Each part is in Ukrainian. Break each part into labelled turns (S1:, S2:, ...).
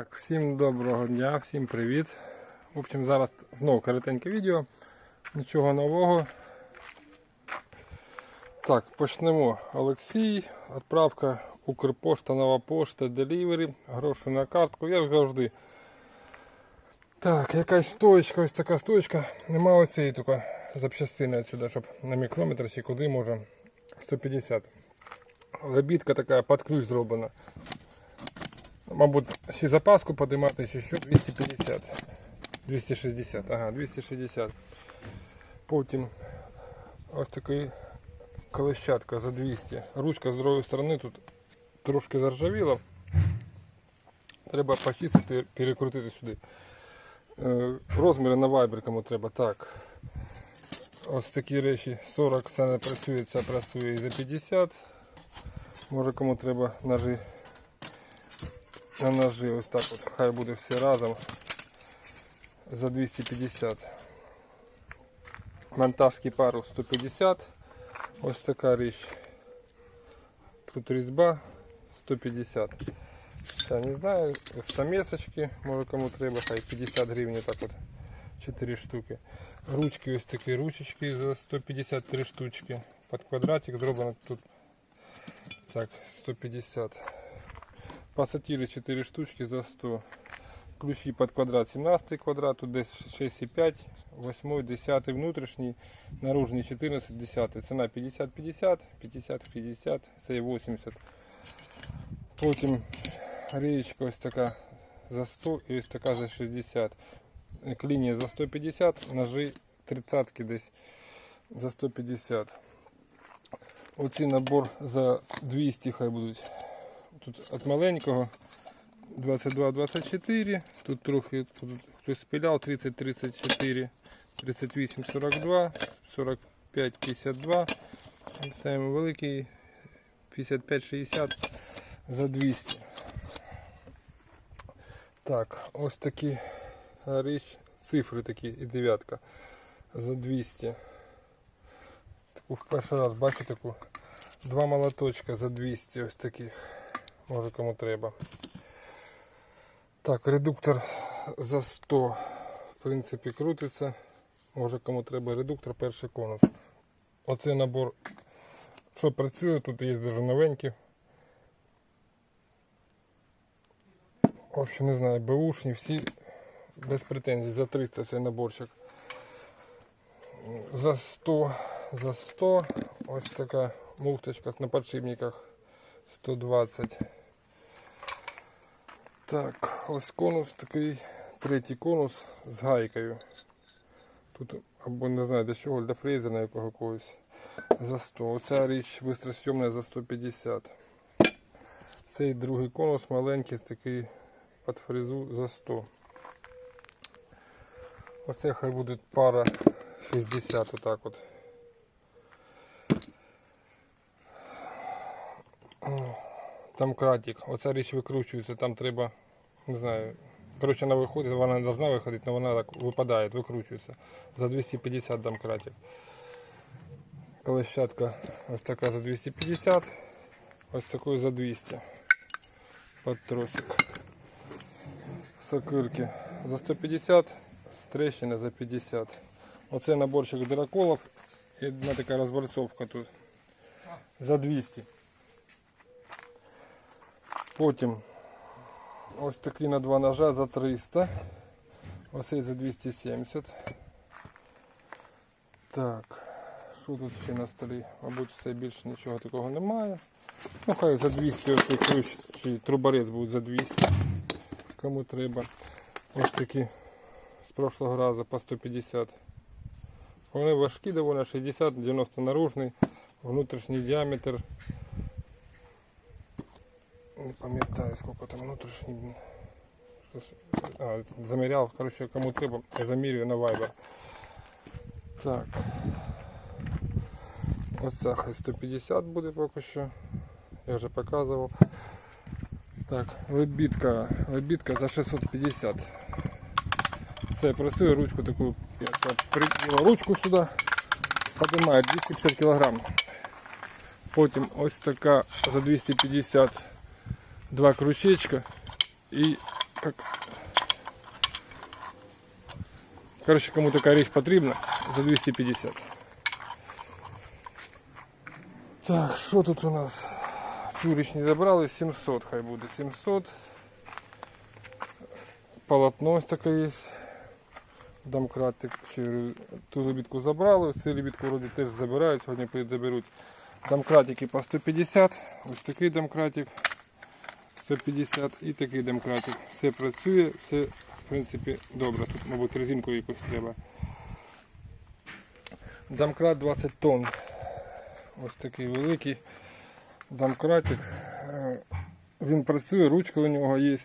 S1: Так, всім доброго дня, всім привіт. В общем, зараз знову коротеньке відео. Нічого нового. Так, почнемо. Олексій, відправка Укрпошта, нова пошта, делівері, гроші на картку, як завжди. Так, якась стоечка, ось така стоечка. Нема оцієї тільки запчастини отсюди, щоб на мікрометр чи куди може 150. Лебідка така під ключ зроблена. Мабуть, ще запаску подимати, чи що 250. 260, ага, 260. Потім ось такий колещатка за 200. Ручка з другої сторони тут трошки заржавіла. Треба почистити, перекрутити сюди. Е, Розміри на вайбер кому треба. Так. Ось такі речі 40 це не працює, це працює і за 50. Може кому треба ножи на ножи ось так от. Хай буде все разом за 250. Монтажний пару 150. Ось така річ. Тут різьба 150. Я не знаю, стамесочки, може кому треба, хай 50 гривень так от 4 штуки. Ручки ось такі ручечки за 153 штучки. Під квадратик зроблено тут так, 150. Пассатіри 4 штучки за 100. Ключі під квадрат 17 квадрат, тут десь 6,5, 8, 10 внутрішній, наружний 14, 10. Ціна 50-50, 50-50, це є 80. Потім рієчка ось така за 100 і ось така за 60. Клінія за 150, ножи 30 десь за 150. Оці набор за 200 хай будуть. Тут від маленького 22-24, тут трохи тут хтось спиляв 30-34, 38-42, 45-52, самий великий 55-60 за 200. Так, ось такі річ, цифри такі і дев'ятка за 200. Таку в перший раз бачу таку. Два молоточка за 200 ось таких. Може кому треба. Так, редуктор за 100 в принципі крутиться. Може кому треба редуктор, перший конус. Оцей набор, що працює, тут є даже новенькі. В не знаю, беушні всі без претензій. За 300 цей наборчик. За 100, за 100 ось така муфточка на подшипниках 120. Так, ось конус такий, третій конус з гайкою. Тут або не знаю для чого, для фрезера якого когось. За 100. Оця річ бистросйомна за 150. Цей другий конус маленький, такий під фрезу за 100. Оце хай буде пара 60 отак от. Там кратик. Оця річ викручується, там треба, не знаю. Коротше, вона виходить, вона не повинна виходити, але вона так випадає, викручується. За 250 дам кратик. Колещатка ось така за 250, ось такою за 200. Под тросик. Сокирки за 150, трещини за 50. Оце наборчик дироколов і одна така розборцовка тут за 200. Потім ось такий на два ножа за 300. Ось за 270. Так, що тут ще на столі? Мабуть, все більше нічого такого немає. Ну хай за 200 ось цей ключ чи труборець буде за 200. Кому треба. Ось такі з прошлого разу по 150. Вони важкі доволі 60-90 наружний, внутрішній діаметр. Не пам'ятаю сколько там внутрішній. Щось- А, заміряв, коротше, кому треба, я замірюю на Viber. Так. Оця хай 150 буде поки що. Я вже показував. Так, лебідка. Лебідка за 650. Все, працює ручку таку. Я так прикрила ручку сюди. Подимає 250 кг. Потім ось така за 250 два крючечка і Как... Короче, кому така річ потрібна, за 250. Так, що тут у нас? Цю річ не забрали, 700 хай буде. 700. Полотно ось таке є. Домкратик. Ще ту лебідку забрали, цю лебідку вроді теж забирають, сьогодні прийдуть заберуть. Домкратики по 150. Ось такий домкратик. 150 і такий домкратик. Все працює, все в принципі добре. Тут, мабуть, резинку якусь треба. Домкрат 20 тонн. Ось такий великий домкратик. Е, Він працює, ручка у нього є.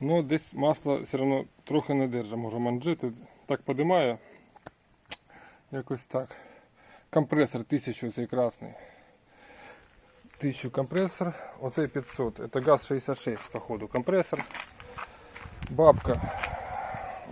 S1: Ну, десь масло все одно трохи не держить. Може манжети. Так подимає. Якось так. Компресор 1000 цей красний. 1000 компрессор, оцей 500, это ГАЗ-66 походу компрессор. Бабка,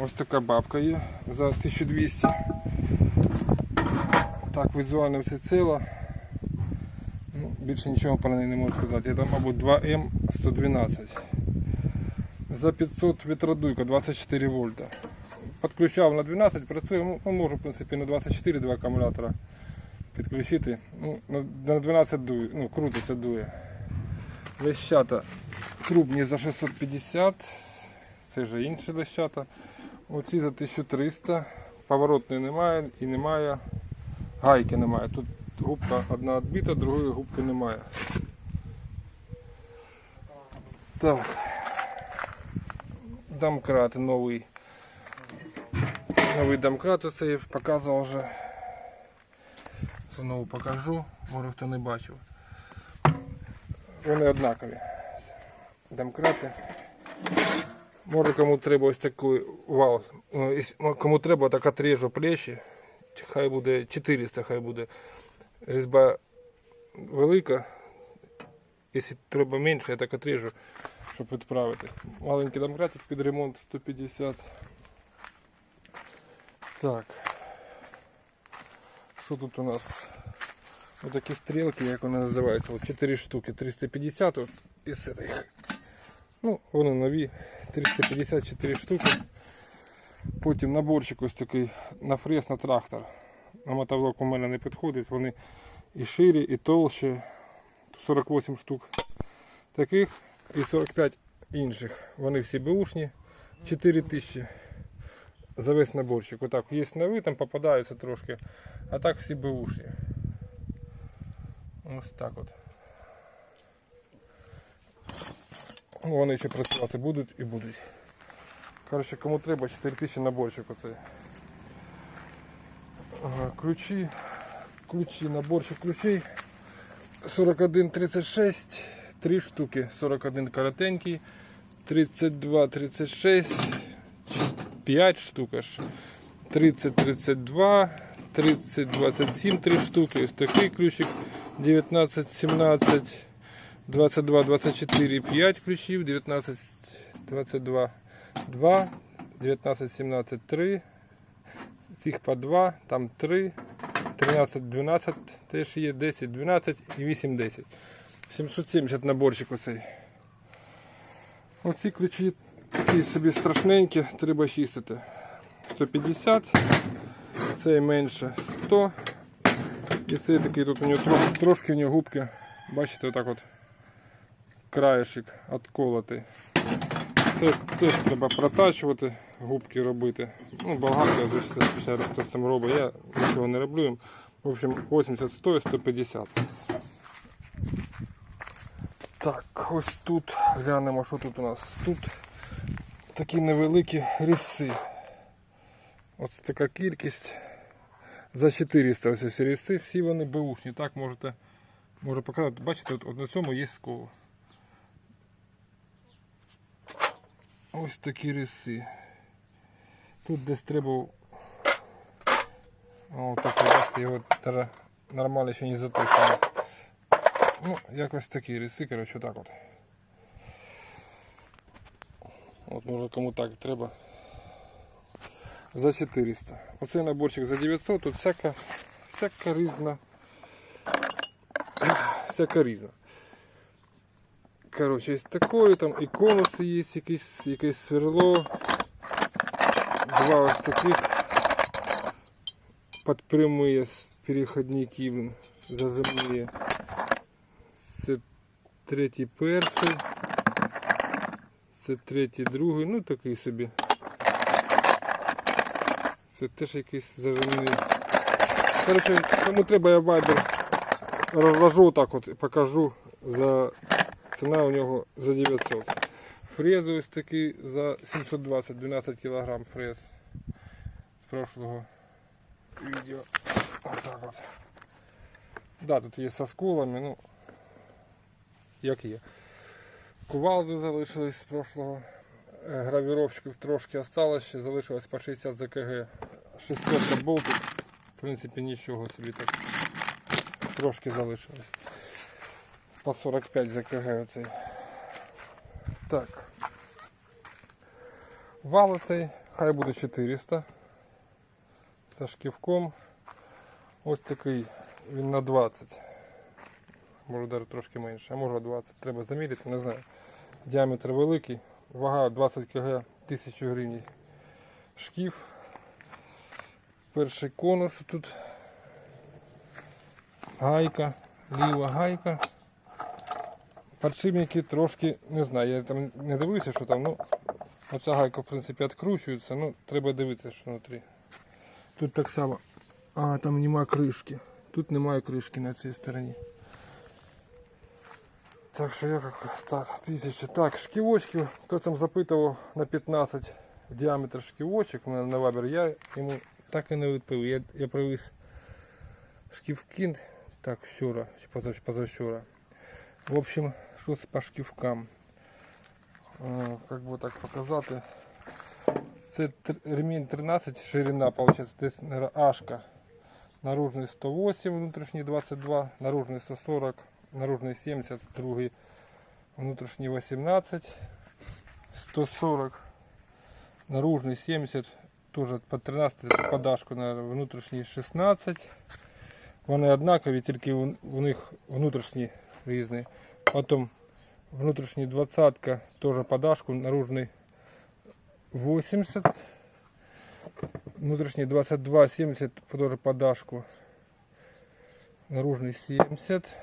S1: ось така бабка є за 1200. Так, візуально все ціло. Ну, більше нічого про неї не можу сказати. Це, мабуть, 2М112. За 500 вітродуйка 24 вольта. Підключав на 12, працює, ну, ну, можу в принципі на 24 два акумулятора підключити. Ну, на на 12 дує, ну, крутиться дує. Лещата трубні за 650, це вже інші лещата. Оці за 1300. Поворотної немає і немає. Гайки немає. Тут губка одна відбита, другої губки немає. Так. Домкрат новий. Новий домкрат оцей показував вже. Знову покажу, може хто не бачив. Вони однакові. Домкрати. Може кому треба ось такий вал. Ну, ну, Кому треба, так отрежу плечі. Хай буде 400, хай буде. Різьба велика. Якщо треба менше, я так отрежу, щоб відправити. Маленький домкратик під ремонт 150. Так. Що тут у нас? Ось такі стрілки, як вони називаються. От 4 штуки, 350 от, із цих. Ну, вони нові. 354 штуки. Потім наборчик ось такий на фрез на трактор. На мотоблок у мене не підходить. Вони і ширі, і толще. 48 штук таких і 45 інших. Вони всі беушні. 4000 за весь наборчик. Отак є нові, там попадаються трошки. А так всі беушні. Ось так от. Вони ще працювати будуть і будуть. Коротше, кому треба 4000 наборчик оцей. Ключі. Ключі, наборчик ключей. 41,36, 3 штуки. 41 коротенький, 32, 36, 5 штук аж. 30, 32, 30, 27, 3 штуки. Ось такий ключик. 19, 17, 22, 24, 5 ключів. 19, 22, 2, 19, 17, 3. Цих по 2, там 3. 13, 12 теж є, 10, 12 і 8, 10. 770 наборчик оцей. Оці ключі такі собі страшненькі, треба чистити. 150, цей менше 100. І цей такий тут у нього трошки, трошки в нього губки. Бачите, отак от краєшик отколотий. Це теж треба протачувати, губки робити. Ну, багато, звичайно, хто цим робить. Я нічого не роблю. В общем, 80 100 150. Так, ось тут глянемо, що тут у нас. Тут такі невеликі ріси. Ось така кількість. За 400 ось ці ріси, всі вони беушні. Так можете можу показати. Бачите, от, на цьому є скол. Ось такі риси. Тут десь треба. О, бачите, його нормально ще не заточено. Ну, якось такі риси, коротше, так от. От може кому так треба. За 400. Оцей наборчик за 900, тут всяка, всяка різна. Всяка різна. коротше, є такої, там і конуси є, якесь, якесь сверло. Два ось таких підпрямує з переходників заземлює. Це третій перший. Це третій другий, ну такий собі. Це теж якийсь зажимний. Коротше, кому треба я вайбер розложу так от покажу. За... Ціна у нього за 900. Фрезу ось такий за 720, 12 кг фрез з прошлого відео. Отак от. Да, тут є со сколами, ну як є. Кувалди залишились з прошлого. Е, Гравіровщиків трошки осталось, ще залишилось по 60 ЗКГ. Шестерка болтик. В принципі нічого собі так. Трошки залишилось. По 45 ЗКГ оцей. Так. Вал оцей, хай буде 400. Со шківком. Ось такий він на 20. Може навіть трошки менше, а може 20. Треба заміряти, не знаю. Діаметр великий. Вага 20 кг 1000 гривень. Шкіф. Перший конус тут. Гайка, ліва гайка. Подшипники трошки, не знаю, я там не дивився, що там, ну, оця гайка в принципі відкручується, ну, треба дивитися, що внутрі. Тут так само. А, там немає кришки. Тут немає кришки на цій стороні. Так що я як так, тисяча. Так, шківочки, хто там запитував на 15 діаметр шківочок у мене на вабер, я йому так і не відповів. Я, я привіз шківки, так, вчора, чи позав- позавчора. В общем, що з по шківкам. Е, Як би так показати. Це тр- ремінь 13, ширина, получается, десь наверно, ашка. Наружний 108, внутрішній 22, наружний 140, Наружний 70, другий внутрішній 18, 140, наружний 70, теж по 13 подашку на внутрішній 16. Вони однакові, тільки у, них внутрішні різні. Потім внутрішній 20 теж подашку, наружний 80. Внутрішній 22, 70, тоже подашку. Наружный 70.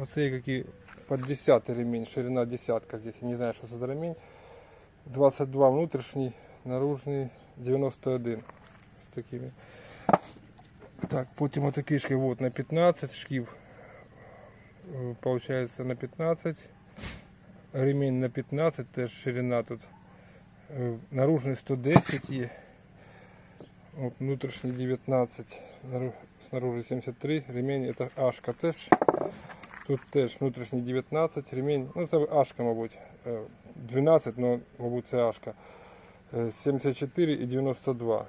S1: Оце какие под 10 ремень, ширина десятка здесь. Я не знаю, что это за ремень. 22 внутрішній, наружний 91. З такими. Так, потім отакі шки вот на 15 шків. Е, Получается на 15. Ремень на 15, теж ширина тут. Е, Наружний 110 є. От, внутрішній 19, снаружи 73, ремень это Ашка теж. Тут теж внутрішній 19, ремень, ну це Ашка, мабуть, е, 12, но, мабуть, це Ашка. Е, 74 і 92.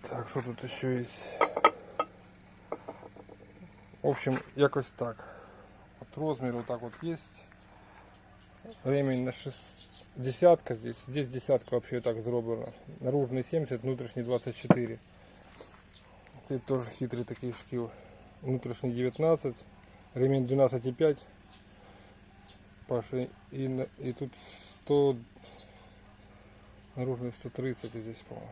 S1: Так, що тут ще є? В общем, якось так. От розмір вот так вот есть. Ремень на 6 десятка здесь. Здесь десятка вообще так зроблена. Наружный 70, внутрішній 24. Це теж хитрий такий шкіл. Внутрішній 19, ремень 12,5. Паша і, на- і тут 100, наружний 130 здесь, по-моему.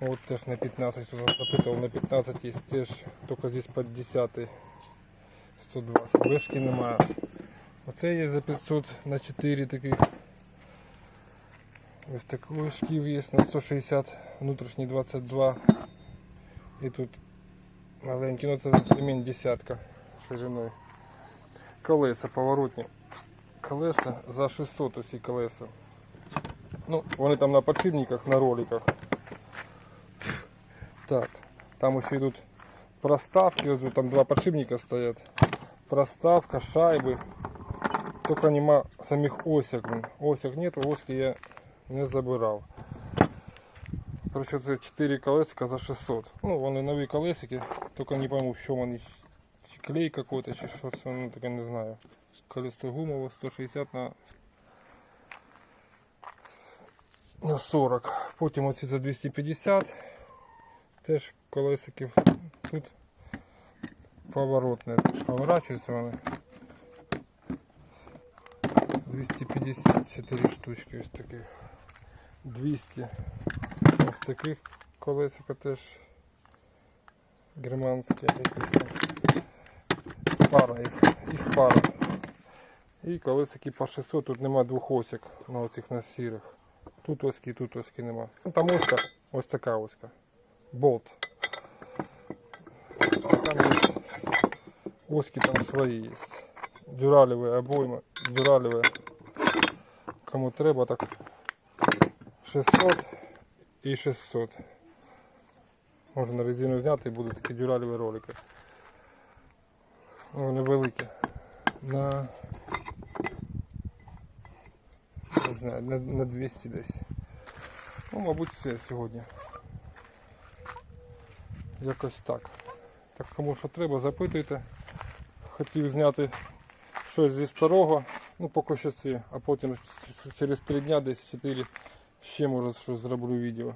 S1: Вот теж на 15, тут запитав, на 15 є теж, тільки здесь под 10 120. Вишки немає. Оце є за 500 на 4 таких. Ось такий шків є на 160, внутрішній 22. І тут маленький, ну це ремінь десятка шириною. Колеса поворотні. Колеса за 600 усі колеса. Ну, вони там на подшипниках, на роликах. Так, там ще йдуть проставки, ось там два подшипника стоять. Проставка, шайби. Только нема самих осек. блін. Осек нету, оськи я не забирав. Короче, це 4 колесика за 600. Ну, вони нові колесики, тільки не пойму, в чому вони. Чи клей какой-то, це, ну таке не знаю. Колесо гумове 160 на на 40. Потім оці за 250. Теж колесиків. Тут поворотне. Поворачуються вони. 254 штучки ось таких. 200 ось таких колесика теж германські якісь. Пара їх, їх пара. І колесики по 600, тут нема двох осік на оцих на сірих. Тут оськи, тут оськи нема. Ну, Там оська, ось така оська. Болт. А там є оськи там свої є. Дюралеві обойми, дюралеві. Кому треба, так 600 і 600. Можна резину зняти і будуть такі дюралеві ролики. Вони великі. На не знаю, на, на 200 десь. Ну, мабуть, все сьогодні. Якось так. Так кому що треба, запитуйте. Хотів зняти щось зі старого, ну поки що це, а потім через 3 дня, десь 4 ще може щось зроблю відео.